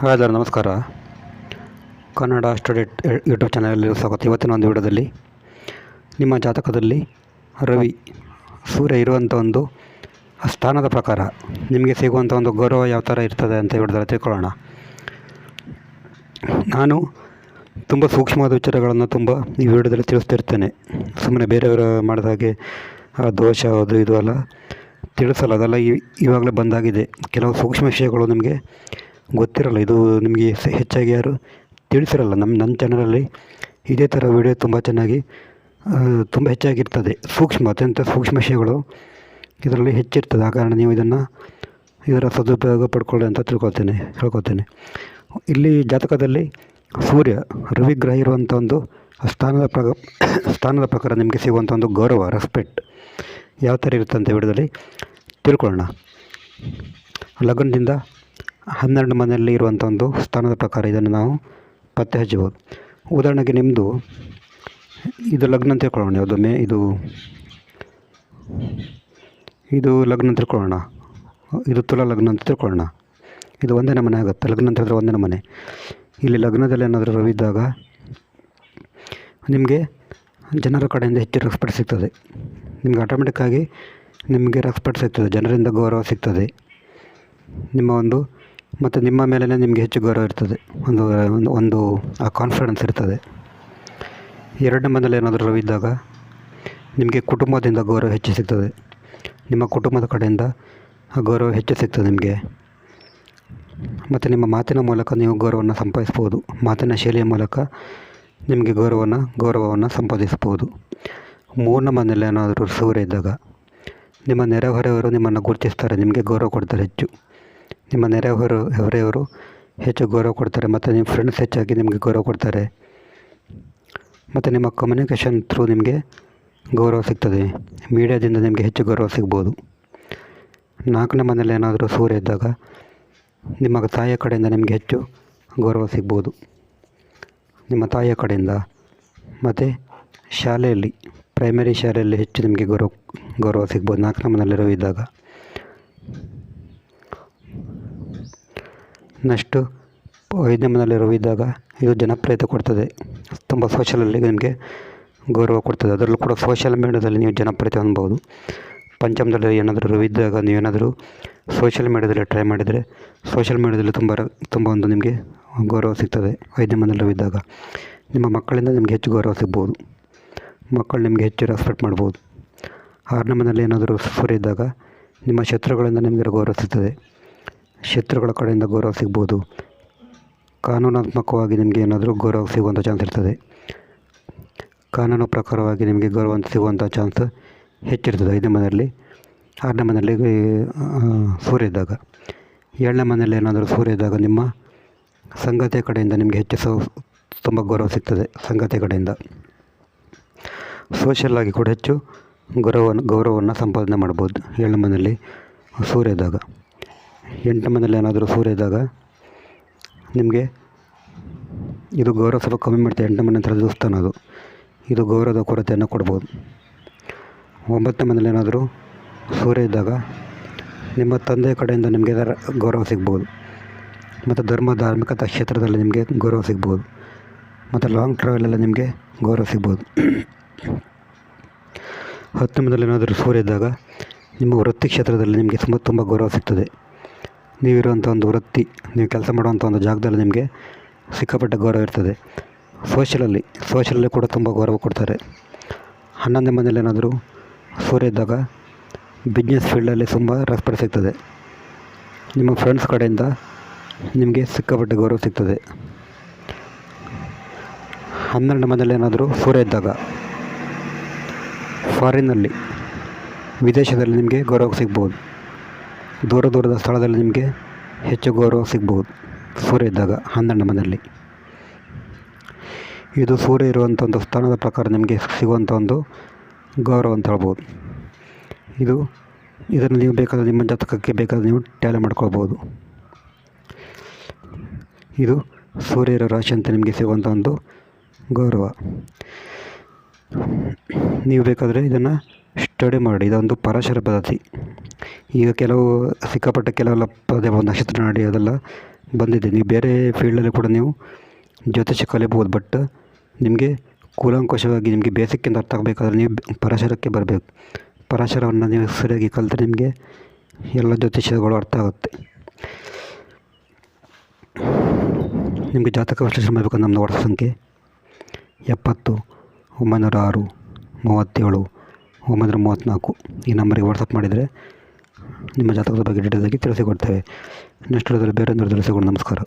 Hi ನಮಸ್ಕಾರ. Kannada study YouTube ಚಾನಲಲ್ಲಿ ಸ್ವಾಗತ. ಇವತ್ತಿನ ಒಂದು ವಿಡಿಯೋದಲ್ಲಿ ನಿಮ್ಮ ಜಾತಕದಲ್ಲಿ ರವಿ ಸೂರ್ಯ ಇರುವಂಥ ಒಂದು ಸ್ಥಾನದ ಪ್ರಕಾರ ನಿಮಗೆ ಸಿಗುವಂಥ ಒಂದು ಗೌರವ ಯಾವ ಥರ ಇರ್ತದೆ ಅಂತ ವಿಡಿಯೋದಲ್ಲಿ ತಿಳ್ಕೊಳ್ಳೋಣ. ನಾನು ತುಂಬ ಸೂಕ್ಷ್ಮವಾದ ವಿಚಾರಗಳನ್ನು ತುಂಬ ಈ ವಿಡಿಯೋದಲ್ಲಿ ತಿಳಿಸ್ತಿರ್ತೇನೆ. ಸುಮ್ಮನೆ ಬೇರೆಯವರು ಮಾಡಿದ ಹಾಗೆ ದೋಷ, ಅದು ಇದು ಅಲ್ಲ, ತಿಳಿಸಲ್ಲ, ಅದೆಲ್ಲ ಇವಾಗಲೇ ಬಂದಾಗಿದೆ. ಕೆಲವು ಸೂಕ್ಷ್ಮ ವಿಷಯಗಳು ನಿಮಗೆ ಗೊತ್ತಿರಲ್ಲ, ಇದು ನಿಮಗೆ ಹೆಚ್ಚಾಗಿ ಯಾರು ತಿಳಿಸಿರಲ್ಲ. ನಮ್ಮ ನನ್ನ ಚಾನಲಲ್ಲಿ ಇದೇ ಥರ ವಿಡಿಯೋ ತುಂಬ ಚೆನ್ನಾಗಿ ತುಂಬ ಹೆಚ್ಚಾಗಿರ್ತದೆ. ಸೂಕ್ಷ್ಮ, ಅತ್ಯಂತ ಸೂಕ್ಷ್ಮ ವಿಷಯಗಳು ಇದರಲ್ಲಿ ಹೆಚ್ಚಿರ್ತದೆ. ಆ ಕಾರಣ ನೀವು ಇದನ್ನು ಇದರ ಸದುಪಯೋಗ ಪಡ್ಕೊಳ್ಳಿ ಅಂತ ತಿಳ್ಕೊಳ್ತೇನೆ ಹೇಳ್ಕೊತೇನೆ ಇಲ್ಲಿ ಜಾತಕದಲ್ಲಿ ಸೂರ್ಯ ರವಿಗ್ರಹ ಇರುವಂಥ ಒಂದು ಸ್ಥಾನದ ಪ್ರಕ ಸ್ಥಾನದ ಪ್ರಕಾರ ನಿಮಗೆ ಸಿಗುವಂಥ ಒಂದು ಗೌರವ ರೆಸ್ಪೆಕ್ಟ್ ಯಾವ ಥರ ಇರುತ್ತೆ ಅಂತ ವಿಡಿಯೋದಲ್ಲಿ ತಿಳ್ಕೊಳ್ಳೋಣ. ಲಗ್ನದಿಂದ ಹನ್ನೆರಡು ಮನೆಯಲ್ಲಿ ಇರುವಂಥ ಒಂದು ಸ್ಥಾನದ ಪ್ರಕಾರ ಇದನ್ನು ನಾವು ಪತ್ತೆ ಹಚ್ಚಬಹುದು. ಉದಾಹರಣೆಗೆ ನಿಮ್ಮದು ಇದು ಲಗ್ನ ಅಂತ ತಿಳ್ಕೊಳ್ಳೋಣ, ಯಾವುದು ಮೇ, ಇದು ಇದು ಲಗ್ನ ತಿಳ್ಕೊಳ್ಳೋಣ, ಇದು ತುಲ ಲಗ್ನ ಅಂತ ತಿಳ್ಕೊಳ್ಳೋಣ. ಇದು ಒಂದೇ ಮನೆ ಆಗುತ್ತೆ, ಲಗ್ನ ಅಂತ ಹೇಳಿದ್ರೆ ಒಂದೇ ಮನೆ. ಇಲ್ಲಿ ಲಗ್ನದಲ್ಲಿ ಏನಾದರೂ ರವಿ ಇದ್ದಾಗ ನಿಮಗೆ ಜನರ ಕಡೆಯಿಂದ ಹೆಚ್ಚು ರೆಸ್ಪೆಕ್ಟ್ ಸಿಗ್ತದೆ. ನಿಮಗೆ ಆಟೋಮೆಟಿಕ್ಕಾಗಿ ನಿಮಗೆ ರೆಸ್ಪೆಕ್ಟ್ ಸಿಗ್ತದೆ, ಜನರಿಂದ ಗೌರವ ಸಿಗ್ತದೆ. ನಿಮ್ಮ ಒಂದು ಮತ್ತು ನಿಮ್ಮ ಮೇಲೇ ನಿಮಗೆ ಹೆಚ್ಚು ಗೌರವ ಇರ್ತದೆ. ಒಂದು ಒಂದು ಒಂದು, ಆ ಕಾನ್ಫಿಡೆನ್ಸ್ ಇರ್ತದೆ. ಎರಡನೇ ಮನೇಲಿ ಏನಾದರೂ ರವಿ ಇದ್ದಾಗ ನಿಮಗೆ ಕುಟುಂಬದಿಂದ ಗೌರವ ಹೆಚ್ಚು ಸಿಗ್ತದೆ. ನಿಮ್ಮ ಕುಟುಂಬದ ಕಡೆಯಿಂದ ಆ ಗೌರವ ಹೆಚ್ಚು ಸಿಗ್ತದೆ ನಿಮಗೆ. ಮತ್ತು ನಿಮ್ಮ ಮಾತಿನ ಮೂಲಕ ನೀವು ಗೌರವವನ್ನು ಸಂಪಾದಿಸ್ಬೋದು. ಮಾತಿನ ಶೈಲಿಯ ಮೂಲಕ ನಿಮಗೆ ಗೌರವವನ್ನು ಗೌರವವನ್ನು ಸಂಪಾದಿಸ್ಬೋದು. ಮೂರನೇ ಮನೇಲಿ ಏನಾದರೂ ಸೂರ್ಯ ಇದ್ದಾಗ ನಿಮ್ಮ ನೆರೆಹೊರೆಯವರು ನಿಮ್ಮನ್ನು ಗುರುತಿಸ್ತಾರೆ. ನಿಮಗೆ ಗೌರವ ಕೊಡ್ತಾರೆ ಹೆಚ್ಚು. ನಿಮ್ಮ ನೆರೆಹೊರ ಹೊರೆಯವರು ಹೆಚ್ಚು ಗೌರವ ಕೊಡ್ತಾರೆ ಮತ್ತು ನಿಮ್ಮ ಫ್ರೆಂಡ್ಸ್ ಹೆಚ್ಚಾಗಿ ನಿಮಗೆ ಗೌರವ ಕೊಡ್ತಾರೆ. ಮತ್ತು ನಿಮ್ಮ ಕಮ್ಯುನಿಕೇಷನ್ ಥ್ರೂ ನಿಮಗೆ ಗೌರವ ಸಿಗ್ತದೆ. ಮೀಡಿಯಾದಿಂದ ನಿಮಗೆ ಹೆಚ್ಚು ಗೌರವ ಸಿಗ್ಬೋದು. ನಾಲ್ಕನೇ ಮನೇಲಿ ಏನಾದರೂ ಸೂರ್ಯ ಇದ್ದಾಗ ನಿಮ್ಮ ತಾಯಿಯ ಕಡೆಯಿಂದ ನಿಮಗೆ ಹೆಚ್ಚು ಗೌರವ ಸಿಗ್ಬೋದು. ನಿಮ್ಮ ತಾಯಿಯ ಕಡೆಯಿಂದ ಮತ್ತು ಶಾಲೆಯಲ್ಲಿ ಪ್ರೈಮರಿ ಶಾಲೆಯಲ್ಲಿ ಹೆಚ್ಚು ನಿಮಗೆ ಗೌರವ ಗೌರವ ಸಿಗ್ಬೋದು ನಾಲ್ಕನೇ ಮನೆಯಲ್ಲಿರೋ ಇದ್ದಾಗ ನೆಕ್ಸ್ಟು ವೈದ್ಯಮನಲ್ಲಿ ಮನೆಯಲ್ಲಿರೋ ಇದ್ದಾಗ ಇದು ಜನಪ್ರಿಯತೆ ಕೊಡ್ತದೆ. ತುಂಬ ಸೋಷಲಲ್ಲಿ ನಿಮಗೆ ಗೌರವ ಕೊಡ್ತದೆ. ಅದರಲ್ಲೂ ಕೂಡ ಸೋಷಿಯಲ್ ಮೀಡ್ಯಾದಲ್ಲಿ ನೀವು ಜನಪ್ರಿಯತೆ ಅನ್ಬೋದು. ಪಂಚಮದಲ್ಲಿ ಏನಾದರೂ ಇದ್ದಾಗ ನೀವೇನಾದರೂ ಸೋಷಿಯಲ್ ಮೀಡಿಯಾದಲ್ಲಿ ಟ್ರೈ ಮಾಡಿದರೆ ಸೋಷಿಯಲ್ ಮೀಡ್ಯಾದಲ್ಲಿ ತುಂಬ ತುಂಬ ಒಂದು ನಿಮಗೆ ಗೌರವ ಸಿಗ್ತದೆ ಐದನೇ ಮನೆಯಲ್ಲೂ ಇದ್ದಾಗ. ನಿಮ್ಮ ಮಕ್ಕಳಿಂದ ನಿಮಗೆ ಹೆಚ್ಚು ಗೌರವ ಸಿಗ್ಬೋದು. ಮಕ್ಕಳು ನಿಮಗೆ ಹೆಚ್ಚು ರೆಸ್ಪೆಕ್ಟ್ ಮಾಡ್ಬೋದು. ಆರನೇ ಮನೆಯಲ್ಲಿ ಏನಾದರೂ ಸೂರ್ಯ ಇದ್ದಾಗ ನಿಮ್ಮ ಶತ್ರುಗಳಿಂದ ನಿಮಗೆ ಗೌರವ ಸಿಗ್ತದೆ. ಶತ್ರುಗಳ ಕಡೆಯಿಂದ ಗೌರವ ಸಿಗ್ಬೋದು. ಕಾನೂನಾತ್ಮಕವಾಗಿ ನಿಮಗೆ ಏನಾದರೂ ಗೌರವ ಸಿಗುವಂಥ ಚಾನ್ಸ್ ಇರ್ತದೆ. ಕಾನೂನು ಪ್ರಕಾರವಾಗಿ ನಿಮಗೆ ಗೌರವ ಸಿಗುವಂಥ ಚಾನ್ಸ್ ಹೆಚ್ಚಿರ್ತದೆ ಐದನೇ ಮನೆಯಲ್ಲಿ. ಆರನೇ ಮನೆಯಲ್ಲಿ ಸೂರ್ಯ ಇದ್ದಾಗ. ಏಳನೇ ಮನೆಯಲ್ಲಿ ಏನಾದರೂ ಸೂರ್ಯ ಇದ್ದಾಗ ನಿಮ್ಮ ಸಂಗತಿಯ ಕಡೆಯಿಂದ ನಿಮಗೆ ಹೆಚ್ಚು ತುಂಬ ಗೌರವ ಸಿಗ್ತದೆ ಸಂಗತಿಯ ಕಡೆಯಿಂದ. ಸೋಷಿಯಲ್ ಆಗಿ ಕೂಡ ಹೆಚ್ಚು ಗೌರವವನ್ನು ಗೌರವವನ್ನು ಸಂಪಾದನೆ ಮಾಡ್ಬೋದು ಏಳನೇ ಮನೆಯಲ್ಲಿ ಸೂರ್ಯ ಇದ್ದಾಗ. ಎಂಟನೇ ಮನೆಯಲ್ಲಿ ಏನಾದರೂ ಸೂರ್ಯ ಇದ್ದಾಗ ನಿಮಗೆ ಇದು ಗೌರವ ಸ್ವಲ್ಪ ಕಮ್ಮಿ ಮಾಡ್ತೀವಿ ಎಂಟು ಮನೆ ಅಂತ ದೇವಸ್ಥಾನ ಅದು. ಇದು ಗೌರವದ ಕೊರತೆಯನ್ನು ಕೊಡ್ಬೋದು. ಒಂಬತ್ತು ಮನೇಲಿ ಏನಾದರೂ ಸೂರ್ಯ ಇದ್ದಾಗ ನಿಮ್ಮ ತಂದೆ ಕಡೆಯಿಂದ ನಿಮಗೆ ಗೌರವ ಸಿಗ್ಬೋದು. ಮತ್ತು ಧರ್ಮ ಧಾರ್ಮಿಕ ಕ್ಷೇತ್ರದಲ್ಲಿ ನಿಮಗೆ ಗೌರವ ಸಿಗ್ಬೋದು. ಮತ್ತು ಲಾಂಗ್ ಟ್ರಾವೆಲೆಲ್ಲ ನಿಮಗೆ ಗೌರವ ಸಿಗ್ಬೋದು. ಹತ್ತು ಮನೇಲಿ ಏನಾದರೂ ಸೂರ್ಯ ಇದ್ದಾಗ ನಿಮ್ಮ ವೃತ್ತಿ ಕ್ಷೇತ್ರದಲ್ಲಿ ನಿಮಗೆ ತುಂಬ ತುಂಬ ಗೌರವ ಸಿಗ್ತದೆ. ನೀವಿರುವಂಥ ಒಂದು ವೃತ್ತಿ, ನೀವು ಕೆಲಸ ಮಾಡುವಂಥ ಒಂದು ಜಾಗದಲ್ಲಿ ನಿಮಗೆ ಸಿಕ್ಕಾಪಟ್ಟೆ ಗೌರವ ಇರ್ತದೆ. ಸೋಷಲಲ್ಲಿ ಸೋಷಲಲ್ಲಿ ಕೂಡ ತುಂಬ ಗೌರವ ಕೊಡ್ತಾರೆ. ಹನ್ನೊಂದನೇ ಮನೇಲಿ ಏನಾದರೂ ಸೂರ್ಯ ಇದ್ದಾಗ ಬಿಸ್ನೆಸ್ ಫೀಲ್ಡಲ್ಲಿ ತುಂಬ ರೆಸ್ಪೆಕ್ಟ್ ಸಿಗ್ತದೆ. ನಿಮ್ಮ ಫ್ರೆಂಡ್ಸ್ ಕಡೆಯಿಂದ ನಿಮಗೆ ಸಿಕ್ಕಾಪಟ್ಟೆ ಗೌರವ ಸಿಗ್ತದೆ. ಹನ್ನೆರಡನೇ ಮನೇಲಿ ಏನಾದರೂ ಸೂರ್ಯ ಇದ್ದಾಗ ಫಾರಿನ್ನಲ್ಲಿ ವಿದೇಶದಲ್ಲಿ ನಿಮಗೆ ಗೌರವ ಸಿಗ್ಬೋದು. ದೂರ ದೂರದ ಸ್ಥಳದಲ್ಲಿ ನಿಮಗೆ ಹೆಚ್ಚು ಗೌರವ ಸಿಗ್ಬೋದು ಸೂರ್ಯ ಇದ್ದಾಗ ಹನ್ನೆರಡು ಮನೆಯಲ್ಲಿ. ಇದು ಸೂರ್ಯ ಇರುವಂಥ ಒಂದು ಸ್ಥಾನದ ಪ್ರಕಾರ ನಿಮಗೆ ಸಿಗುವಂಥ ಒಂದು ಗೌರವ ಅಂತ ಹೇಳ್ಬೋದು. ಇದು, ಇದನ್ನು ನೀವು ಬೇಕಾದ ನಿಮ್ಮ ಜಾತಕಕ್ಕೆ ಬೇಕಾದ ನೀವು ಟ್ಯಾಲೆ ಮಾಡ್ಕೊಳ್ಬೋದು. ಇದು ಸೂರ್ಯರ ರಾಶಿ ಅಂತ ನಿಮಗೆ ಸಿಗುವಂಥ ಒಂದು ಗೌರವ. ನೀವು ಬೇಕಾದರೆ ಇದನ್ನು ಸ್ಟಡಿ ಮಾಡಿ, ಇದೊಂದು ಪರಾಶರ ಪದ್ಧತಿ ಈಗ ಕೆಲವು ಸಿಕ್ಕಾಪಟ್ಟೆ ಕೆಲವೆಲ್ಲ ಪದೇ ನಕ್ಷತ್ರ ನಾಡಿ ಅದೆಲ್ಲ ಬಂದಿದೆ. ನೀವು ಬೇರೆ ಫೀಲ್ಡಲ್ಲಿ ಕೂಡ ನೀವು ಜ್ಯೋತಿಷ್ಯ ಕಲಿಬೋದು ಬಟ್ ನಿಮಗೆ ಕೂಲಂಕುಶವಾಗಿ ನಿಮಗೆ ಬೇಸಿಕ್ಕಿಂದ ಅರ್ಥ ಆಗಬೇಕಾದ್ರೆ ನೀವು ಪರಾಶರಕ್ಕೆ ಬರಬೇಕು. ಪರಾಶರವನ್ನು ನೀವು ಸರಿಯಾಗಿ ಕಲಿತ್ರೆ ನಿಮಗೆ ಎಲ್ಲ ಜ್ಯೋತಿಷ್ಯಗಳು ಅರ್ಥ ಆಗುತ್ತೆ. ನಿಮಗೆ ಜಾತಕ ವಿಶ್ಲೇಷಣೆ ಮಾಡಬೇಕಂದ್ರೆ ನಮ್ಮದು ವಾಟ್ಸಪ್ ಸಂಖ್ಯೆ ಎಪ್ಪತ್ತು, ಒಂಬೈನೂರ ಆರು, ಮೂವತ್ತೇಳು ಒಂಬೈನೂರ ಮೂವತ್ತ್ನಾಲ್ಕು ಈ ನಂಬರಿಗೆ ವಾಟ್ಸಪ್ ಮಾಡಿದರೆ ನಿಮ್ಮ ಜಾತಕದ ಬಗ್ಗೆ ಡೀಟೇಲ್ಸಾಗಿ ತಿಳಿಸಿಕೊಡ್ತೇವೆ. ನೆಕ್ಸ್ಟ್ ಬೇರೆ ತಿಳಿಸಿಕೊಡಿ ನಮಸ್ಕಾರ.